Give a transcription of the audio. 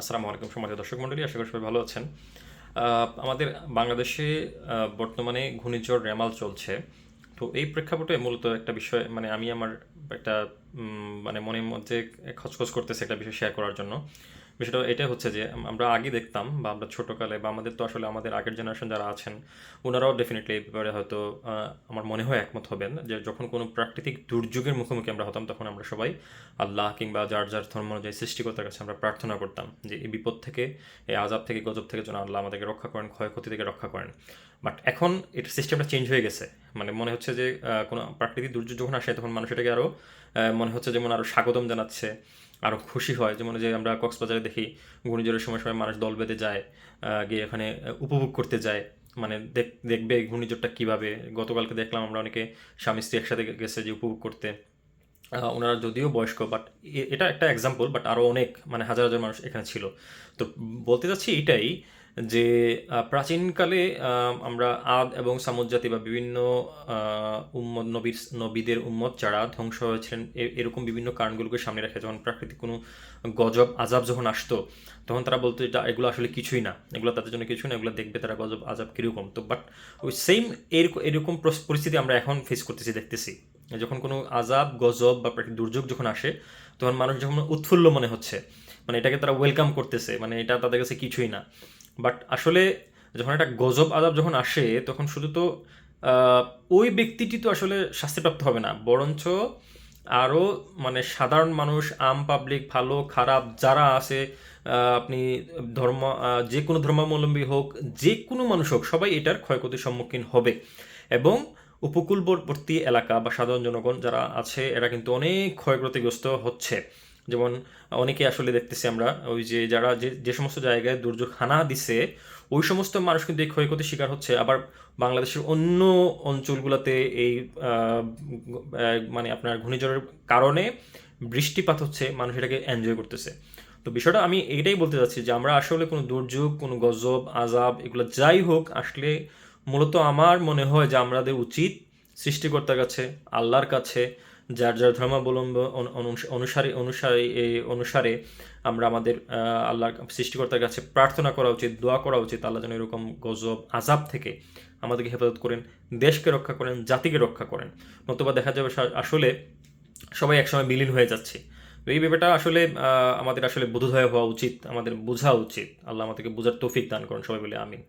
আসসালামু আলাইকুম সম্মানিত দর্শক মন্ডলী আশা করি সবাই ভালো আছেন। আমাদের বাংলাদেশে বর্তমানে ঘূর্ণিঝড় রেমাল চলছে। তো এই প্রেক্ষাপটে মূলত একটা বিষয় মানে আমি আমার একটা মানে মনের মধ্যে খচখচ করতেছে একটা বিষয় শেয়ার করার জন্য। বিষয়টা এটা হচ্ছে যে আমরা আগে দেখতাম বা আমরা ছোটোকালে বা আমাদের তো আসলে আমাদের আগের জেনারেশন যারা আছেন ওনারাও ডেফিনেটলি এই ব্যাপারে হয়তো আমার মনে হয় একমত হবেন যে, যখন কোনো প্রাকৃতিক দুর্যোগের মুখোমুখি আমরা হতাম, তখন আমরা সবাই আল্লাহ কিংবা যার যার ধর্ম অনুযায়ী সৃষ্টিকর্তার কাছে আমরা প্রার্থনা করতাম যে, এই বিপদ থেকে, এই আজাব থেকে, গজব থেকে যেন আল্লাহ আমাদেরকে রক্ষা করেন, ক্ষয়ক্ষতি থেকে রক্ষা করেন। বাট এখন এটা সিস্টেমটা চেঞ্জ হয়ে গেছে। মানে মনে হচ্ছে যে কোনো প্রাকৃতিক দুর্যোগ যখন আসে, তখন মানুষ এটাকে আরও মনে হচ্ছে যেমন আরও স্বাগতম জানাচ্ছে। আরও খুশি হয়। যেমন যে আমরা কক্সবাজারে দেখি, ঘূর্ণিঝড়ের সময় সময় মানুষ দল বেঁধে যায় গিয়ে এখানে উপভোগ করতে যায়। মানে দেখ- দেখবে ঘূর্ণিঝড়টা কীভাবে? গতকালকে দেখলাম আমরা অনেকে স্বামী স্ত্রী একসাথে গেছে যে উপভোগ করতে। ওনারা যদিও বয়স্ক বাট এটা একটা এক্সাম্পল বাট আরও অনেক মানে হাজার হাজার মানুষ এখানে ছিল। তো বলতে চাচ্ছি এটাই যে প্রাচীনকালে আমরা আদ এবং সামুদ জাতি বা বিভিন্ন আহ, উম্মত নবীর নবীদের উম্মত যারা ধ্বংস হয়েছিলেন এরকম বিভিন্ন কারণগুলোকে সামনে রাখে যখন প্রাকৃতিক কোনো গজব আজাব যখন আসতো তখন তারা বলতো এটা এগুলো আসলে কিছুই না। এগুলো তাদের জন্য কিছুই না এগুলো দেখবে তারা গজব আজাব কীরকম। তো বাট ওই সেম এরকম এরকম পরিস- পরিস্থিতি আমরা এখন ফেস করতেছি দেখতেছি। যখন কোনো আজাব গজব বা প্রাকৃতিক দুর্যোগ যখন আসে তখন মানুষ যখন উৎফুল্ল মনে হচ্ছে মানে এটাকে তারা ওয়েলকাম করতেছে মানে এটা তাদের কাছে কিছুই না। বাট আসলে যখন একটা গজব, আদাব যখন আসে, তখন শুধু তো ওই ব্যক্তিটি তো আসলে শাস্তিপ্রাপ্ত হবে না। বরঞ্চ আরও মানে সাধারণ মানুষ, আম পাবলিক ভালো, খারাপ, যারা আছে আপনি ধর্ম যে কোনো ধর্মাবলম্বী হোক, যে কোনো মানুষ হোক, সবাই এটার ক্ষয়ক্ষতির সম্মুখীন হবে। এবং উপকূলবর্তী এলাকা বা সাধারণ জনগণ যারা আছে, এরা কিন্তু অনেক ক্ষয়ক্ষতিগ্রস্ত হচ্ছে। যেমন অনেকে আসলে দেখতেছি আমরা, ওই যে যারা যে যে সমস্ত জায়গায় দুর্যোগ হানা দিছে, ওই সমস্ত মানুষ কিন্তু এই ক্ষয়ক্ষতির শিকার হচ্ছে। আবার বাংলাদেশের অন্য অঞ্চলগুলোতে এই মানে আপনার ঘূর্ণিঝড়ের কারণে বৃষ্টিপাত হচ্ছে, মানুষ এটাকে এনজয় করতেছে। তো বিষয়টা আমি এইটাই বলতে চাচ্ছি যে আমরা আসলে কোনো দুর্যোগ, কোনো গজব আজাব এগুলো যাই হোক, আসলে মূলত আমার মনে হয় যে আমাদের উচিত সৃষ্টিকর্তার কাছে, আল্লাহর কাছে যার যার ধর্মাবলম্ব অনু- অনু- অনুসারী অনুসারী এই অনুসারে আমরা আমাদের আল্লাহর সৃষ্টিকর্তার কাছে প্রার্থনা করা উচিত, দোয়া করা উচিত, আল্লাহ যেন এরকম গজব আজাব থেকে আমাদেরকে হেফাজত করেন, দেশকে রক্ষা করেন, জাতিকে রক্ষা করেন। নতুবা দেখা যাবে আসলে সবাই একসময় বিলীন হয়ে যাচ্ছে। তো এই ব্যাপারটা আসলে আমাদের আসলে বোধোদয় হওয়া উচিত, আমাদের বোঝা উচিত। আল্লাহ আমাদেরকে বোঝার তৌফিক দান করেন, সবাই বলে আমিন।